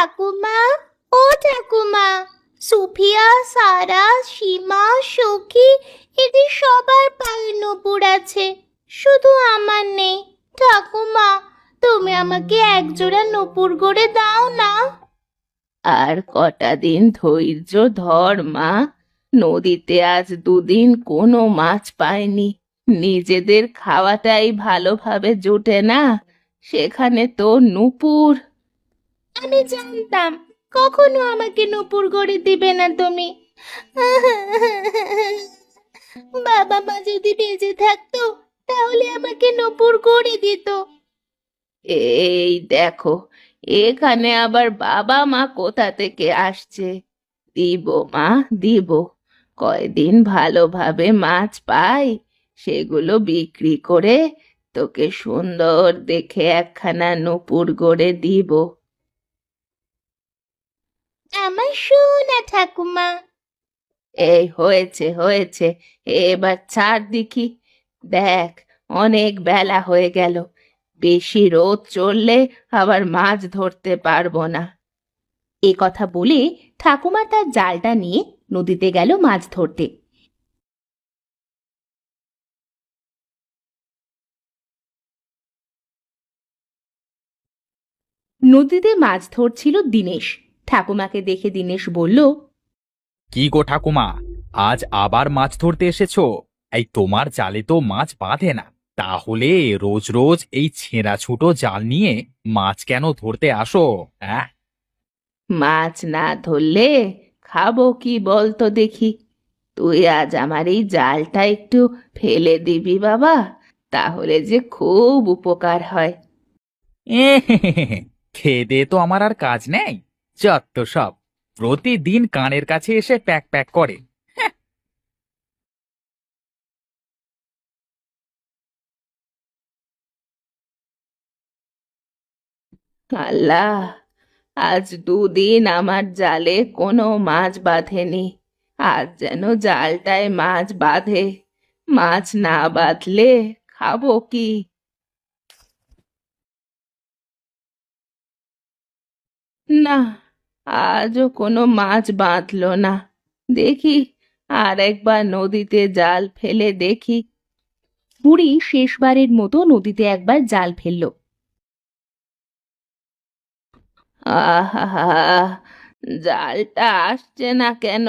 ঠাকুমা, ও ঠাকুমা, সুফিয়া, সারা, সীমা, সখী, এদের সবার পায়ে নুপুর আছে, শুধু আমার নেই। ঠাকুমা, তুমি আমাকে একজোড়া নুপুর গড়ে দাও না। আর কটা দিন ধৈর্য ধর, মা। নদীতে আজ দুদিন কোনো মাছ পায়নি নিজেদের খাওয়াটাই ভালোভাবে জোটে না। সেখানে তো নুপুর। আমি জানতাম কখনো আমাকে নূপুর গড়ে দিবে না তুমি। বাবা মা যদি বেঁচে থাকতো, তাহলে আমাকে নূপুর গড়ে দিত। এই দেখো, এখানে আবার বাবা মা কোথা থেকে আসছে? দিব মা, দিব। কয়দিন ভালোভাবে মাছ পাই, সেগুলো বিক্রি করে তোকে সুন্দর দেখে একখানা নূপুর গড়ে দিব। আমার সোনা ঠাকুমা। এই হয়েছে হয়েছে, এবার ছাড় দেখি। দেখ, অনেক বেলা হয়ে গেল। বেশি রোদ চললে আবার মাছ ধরতে পারব না। এ কথা বলে ঠাকুমা তার জালটা নিয়ে নদীতে গেল মাছ ধরতে। নদীতে মাছ ধরছিল দিনেশ। ঠাকুমাকে দেখে দিনেশ বলল কি গো ঠাকুমা আজ আবার মাছ ধরতে এসেছ? এই তোমার জালে তো মাছ বাঁধে না। তাহলে রোজ রোজ এই ছেঁড়া ছোট জাল নিয়ে মাছ কেন ধরতে আসো হ্যাঁ মাছ না ধরলে খাব কি বলতো দেখি। তুই আজ আমার এই জালটা একটু ফেলে দিবি বাবা তাহলে যে খুব উপকার হয়। এ খেয়ে দে তো আমার আর কাজ নেই। যত সব। প্রতিদিন কানের কাছে এসে প্যাক প্যাক করে। আল্লাহ, আজ দুদিন আমার জালে কোনো মাছ বাঁধেনি। আজ যেন জালটায় মাছ বাঁধে। মাছ না বাঁধলে খাব কি? না আজও কোনো মাছ বাঁধলো না। দেখি, আর একবার নদীতে জাল ফেলে দেখি। বুড়ি শেষবারের মতো নদীতে একবার জাল ফেলল। আহা জালটা আসছে না কেন?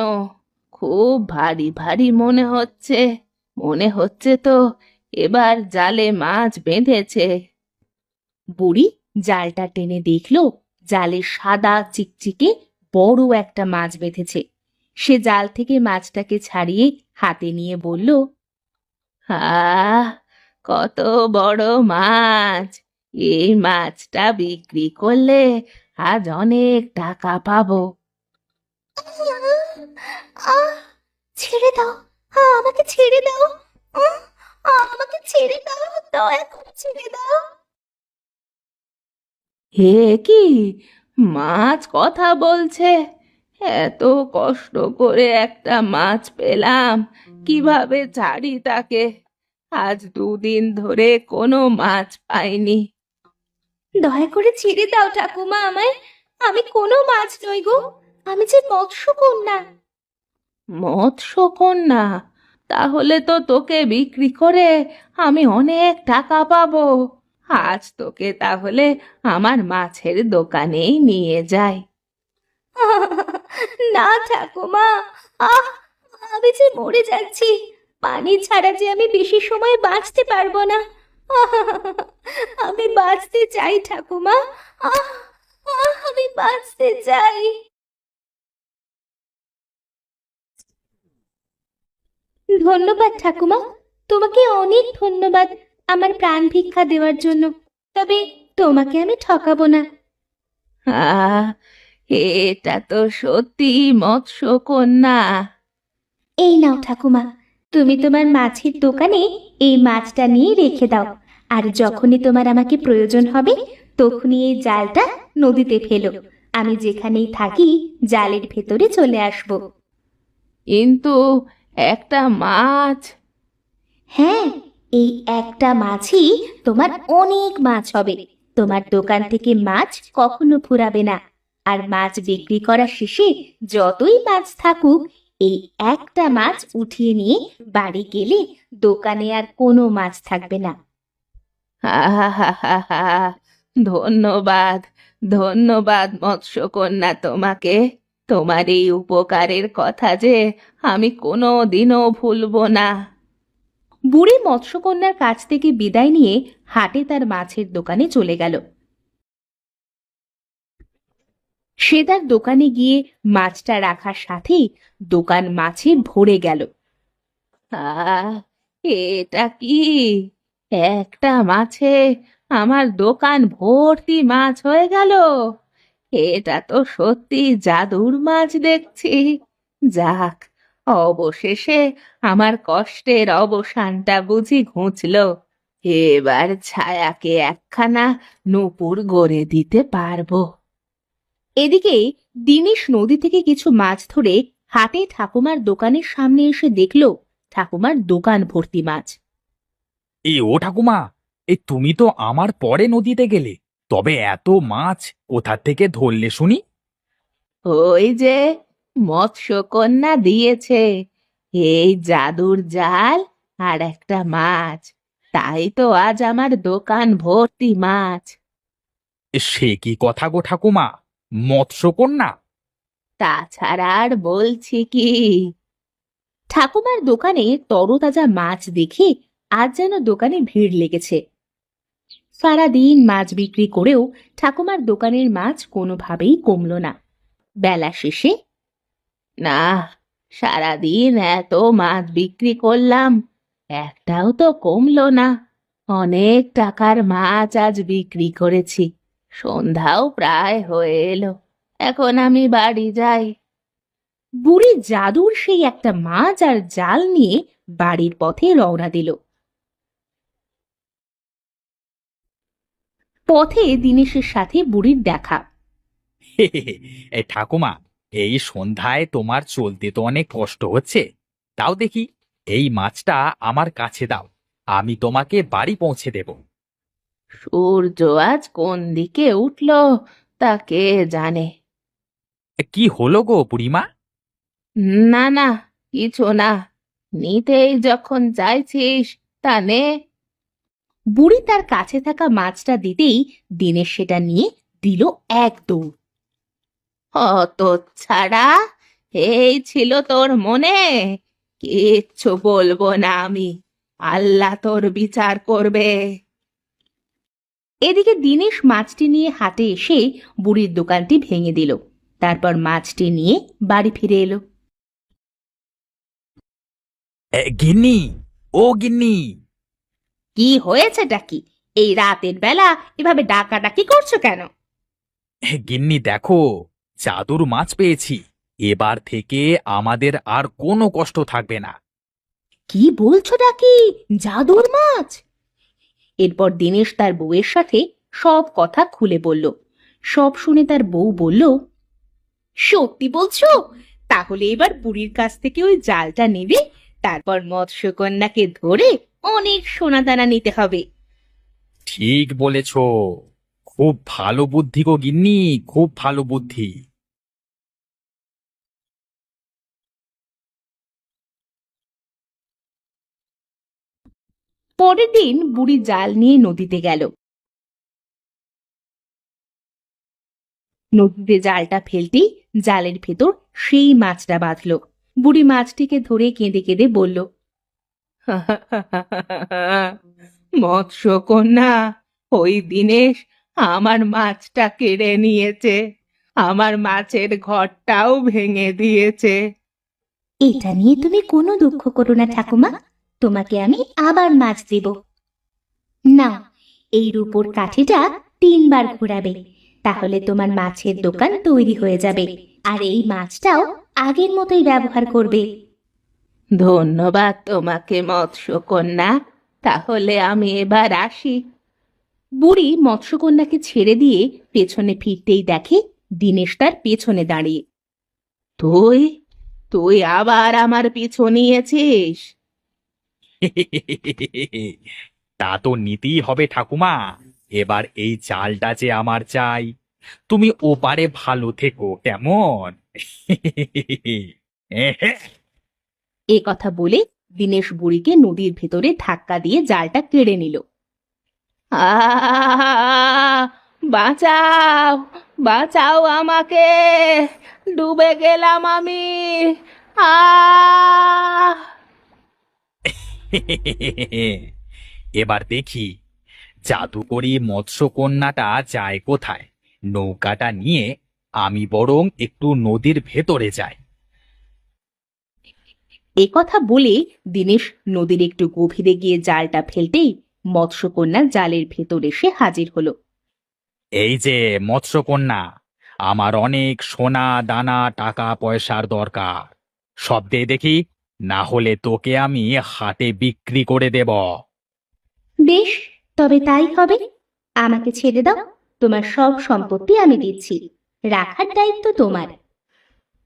খুব ভারী ভারী মনে হচ্ছে। মনে হচ্ছে তো এবার জালে মাছ বেঁধেছে। বুড়ি জালটা টেনে দেখল। জালে সাদা চিকচিকে বড় একটা মাছ বেঁধেছে। সে জাল থেকে মাছটাকে ছাড়িয়ে হাতে নিয়ে বলল, আহ, কত বড় মাছ! এই মাছটা বিক্রি করলে আজ অনেক টাকা পাবো। ছেড়ে দাও। আমাকে ছেড়ে দাও। আমাকে ছেড়ে দাও। দয়া করে ছেড়ে হে কি? মাছ কথা বলছে। এত কষ্ট করে একটা মাছ পেলাম। কীভাবে ছাড়ি তাকে? আজ দুদিন ধরে কোনো মাছ পাইনি। দয়া করে ছেড়ে দাও ঠাকুমা আমায়। আমি কোনো মাছ নই গো। আমি যে মৎস্য কন্যা মৎস্য কন্যা তাহলে তো তোকে বিক্রি করে আমি অনেক টাকা পাবো। আজ তোকে তাহলে আমার মাছের দোকানেই নিয়ে যাই। না ঠাকুমা, আহ, আমি যে মরে যাচ্ছি, পানি ছাড়া যে আমি বেশি সময় বাঁচতে পারব না। আমি বাঁচতে চাই ঠাকুমা আমি বাঁচতে চাই। ধন্যবাদ ঠাকুমা, তোমাকে অনেক ধন্যবাদ। আমার প্রাণ ভিক্ষা দেওয়ার জন্য তবে তোমাকে আমি ঠকাবো না। আহ এটা তো সত্যি মৎস্য কন্যা এই নাও ঠাকুমা তুমি তোমার মাছের দোকানে এই মাছটা নিয়ে রেখে দাও আর যখনই তোমার আমাকে প্রয়োজন হবে তখনই এই জালটা নদীতে ফেলো। আমি যেখানেই থাকি জালের ভেতরে চলে আসব। কিন্তু একটা মাছ। হ্যাঁ এই একটা মাছই তোমার অনেক মাছ হবে। তোমার দোকান থেকে মাছ কখনো ফুরাবে না। আর মাছ বিক্রি করা শেষে যতই মাছ থাকুক, এই একটা মাছ উঠিয়ে নিয়ে বাড়ি গেলে দোকানে আর কোনো মাছ থাকবে না। ধন্যবাদ ধন্যবাদ মৎস্যকন্যা তোমাকে। তোমার এই উপকারের কথা যে আমি কোনো দিনও ভুলবো না। বুড়ি মৎস্যকন্যার কাছ থেকে বিদায় নিয়ে হাটে তার মাছের দোকানে চলে গেল। সে তার দোকানে গিয়ে মাছটা রাখার সাথেই দোকান মাছে ভরে গেল। এটা কি? একটা মাছে আমার দোকান ভর্তি মাছ হয়ে গেল। এটা তো সত্যি জাদুর মাছ দেখছি। যাক অবশেষে আমার কষ্টের অবসানটা বুঝি ঘুচল। এবার ছায়াকে একখানা নূপুর গড়ে দিতে পারব। এদিকে দিনেশ নদী থেকে কিছু মাছ ধরে হাতে ঠাকুমার দোকানের সামনে এসে দেখল ঠাকুমার দোকান ভর্তি মাছ। এই ও ঠাকুমা এই তুমি তো আমার পরে নদীতে গেলে তবে এত মাছ কোথা থেকে ধরলে শুনি? ওই যে মৎস্যকন্যা দিয়েছে। এই জাদুর জাল আর একটা মাছ। তাই তো আজ আমার দোকান ভর্তি মাছ। সে কি কথা গো ঠাকুমা? মৎস্যকন্যা? তাছাড়া আর বলছি কি? ঠাকুমার দোকানে তরতাজা মাছ দেখে আজ যেন দোকানে ভিড় লেগেছে। সারাদিন মাছ বিক্রি করেও ঠাকুমার দোকানের মাছ কোনোভাবেই কমল না। বেলা শেষে না সারাদিন এত মাছ বিক্রি করলাম, একটাও তো কমলো না। অনেক টাকার মাছ আজ বিক্রি করেছি, সন্ধ্যাও প্রায় হয়ে এলো, এখন আমি বাড়ি যাই। বুড়ি জাদুর সেই একটা মাছ আর জাল নিয়ে বাড়ির পথে রওনা দিল। পথে দিনেশের সাথে বুড়ির দেখা। ঠাকুমা এই সন্ধ্যায় তোমার চলতে তো অনেক কষ্ট হচ্ছে। তাও দেখি এই মাছটা আমার কাছে দাও আমি তোমাকে বাড়ি পৌঁছে দেব। সূর্য আজ কোন দিকে উঠল তা কে জানে। কি হলো গো বুড়িমা? না না কিছু না নিতেই যখন চাইছিস তা নে। বুড়ি তার কাছে থাকা মাছটা দিতেই দিনের সেটা নিয়ে দিল এক দৌড়। অত ছাড়া এই ছিল তোর মনে? কিচ্ছু বলব না আমি। আল্লাহ তোর বিচার করবে। এদিকে দিনেশ মাছটি নিয়ে হাটে এসে বুড়ির দোকানটি ভেঙে দিল। তারপর মাছটি নিয়ে বাড়ি ফিরে এলো। গিন্নি ও গিন্নি। কি হয়েছেটা কি? এই রাতের বেলা এভাবে ডাকাডাকি করছ কেন? গিন্নি দেখো চাদুর মাছ পেয়েছি। এবার থেকে আমাদের আর কোনো কষ্ট থাকবে না। কি বলছো ডাকি? জাদুর মাছ? এরপর দিনেশ তার বউয়ের সাথে সব কথা খুলে বলল। সব শুনে তার বউ বলল সত্যি বলছো? তাহলে এবার বুড়ির কাছ থেকে ওই জালটা নেবে তারপর মৎস্যকন্যাকে ধরে অনেক সোনাদানা নিতে হবে। ঠিক বলেছ। খুব ভালো বুদ্ধি গো গিন্নি খুব ভালো বুদ্ধি। পরের দিন বুড়ি জাল নিয়ে নদীতে গেল। নদীতে জালটা ফেলতেই জালের ভেতর সেই মাছটা বাঁধলো। বুড়ি মাছটিকে ধরে কেঁদে কেঁদে বলল মৎস্যকন্যা, ওই দিনেশ আমার মাছটা কেড়ে নিয়েছে। আমার মাছের ঘরটাও ভেঙে দিয়েছে। এটা নিয়ে তুমি কোনো দুঃখ করো না, ঠাকুমা। তোমাকে আমি আবার মাছ দেব। না এই রূপোর কাঠিটা তিনবার ঘোরাবে, তাহলে তোমার মাছের দোকান তৈরি হয়ে যাবে, আর এই মাছটাও আগের মতোই ব্যবহার করবে। ধন্যবাদ তোমাকে, মৎস্যকন্যা। তাহলে আমি এবার আসি। বুড়ি মৎস্যকন্যাকে ছেড়ে দিয়ে পেছনে ফিরতেই দেখে দিনেশ তার পেছনে দাঁড়িয়ে। তুই তুই আবার আমার পিছু নিয়েছিস? তা তো নিতেই হবে ঠাকুমা। এবার এই চালটা যে আমার চাই, তুমি ওপারে ভালো থেকো কেমন? এ কথা বলে দিনেশ বুড়িকে নদীর ভেতরে ধাক্কা দিয়ে জালটা কেড়ে নিল। বাঁচাও বাঁচাও আমাকে, ডুবে গেলাম আমি। আহ এবার দেখি জাদুকরি মৎস্যকন্যাটা যায় কোথায়? নৌকাটা নিয়ে আমি বরং একটু নদীর ভেতরে যাই। এ কথা বলে দিনেশ নদীর একটু গভীরে গিয়ে জালটা ফেলতেই মৎস্যকন্যা জালের ভেতর এসে হাজির হলো। এই যে মৎস্যকন্যা আমার অনেক সোনা দানা টাকা পয়সার দরকার। সব দে দেখি। না হলে তোকে আমি হাটে বিক্রি করে দেব। বেশ তবে তাই হবে। আমাকে ছেড়ে দাও তোমার সব সম্পত্তি আমি দিচ্ছি। রাখার দায়িত্ব তোমার।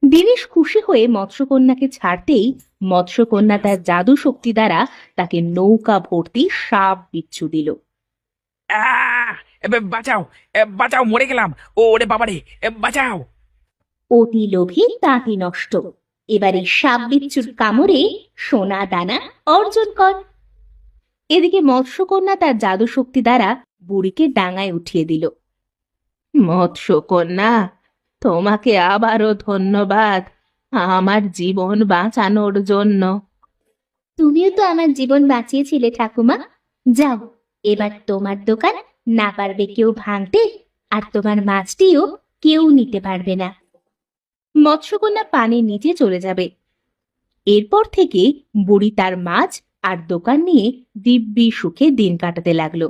দিনেশ খুশি হয়ে মৎস্যকন্যাকে ছাড়তেই মৎস্যকন্যা তার জাদু শক্তি দ্বারা তাকে নৌকা ভর্তি সাপ বিচ্ছু দিল। আহ! এ বে- বাঁচাও এ, বাঁচাও মরে গেলাম। ও ওরে বাবারে এ, বাঁচাও। অতি লোভী তাঁতি নষ্ট। এবারে সাপ বিচ্ছুর কামড়ে সোনা দানা অর্জন কর। এদিকে মৎস্যকন্যা তার জাদু শক্তি দ্বারা বুড়িকে ডাঙায় উঠিয়ে দিল। মৎস্যকন্যা, তোমাকে আবারও ধন্যবাদ আমার জীবন বাঁচানোর জন্য। তুমিও তো আমার জীবন বাঁচিয়েছিলে, ঠাকুমা। যাও, এবার তোমার দোকান না পারবে কেউ ভাঙতে আর তোমার মাছটিও কেউ নিতে পারবে না। মৎস্যকন্যা পানির নিচে চলে যাবে। এরপর থেকে বুড়ি তার মাছ আর দোকান নিয়ে দিব্যি সুখে দিন কাটাতে লাগল।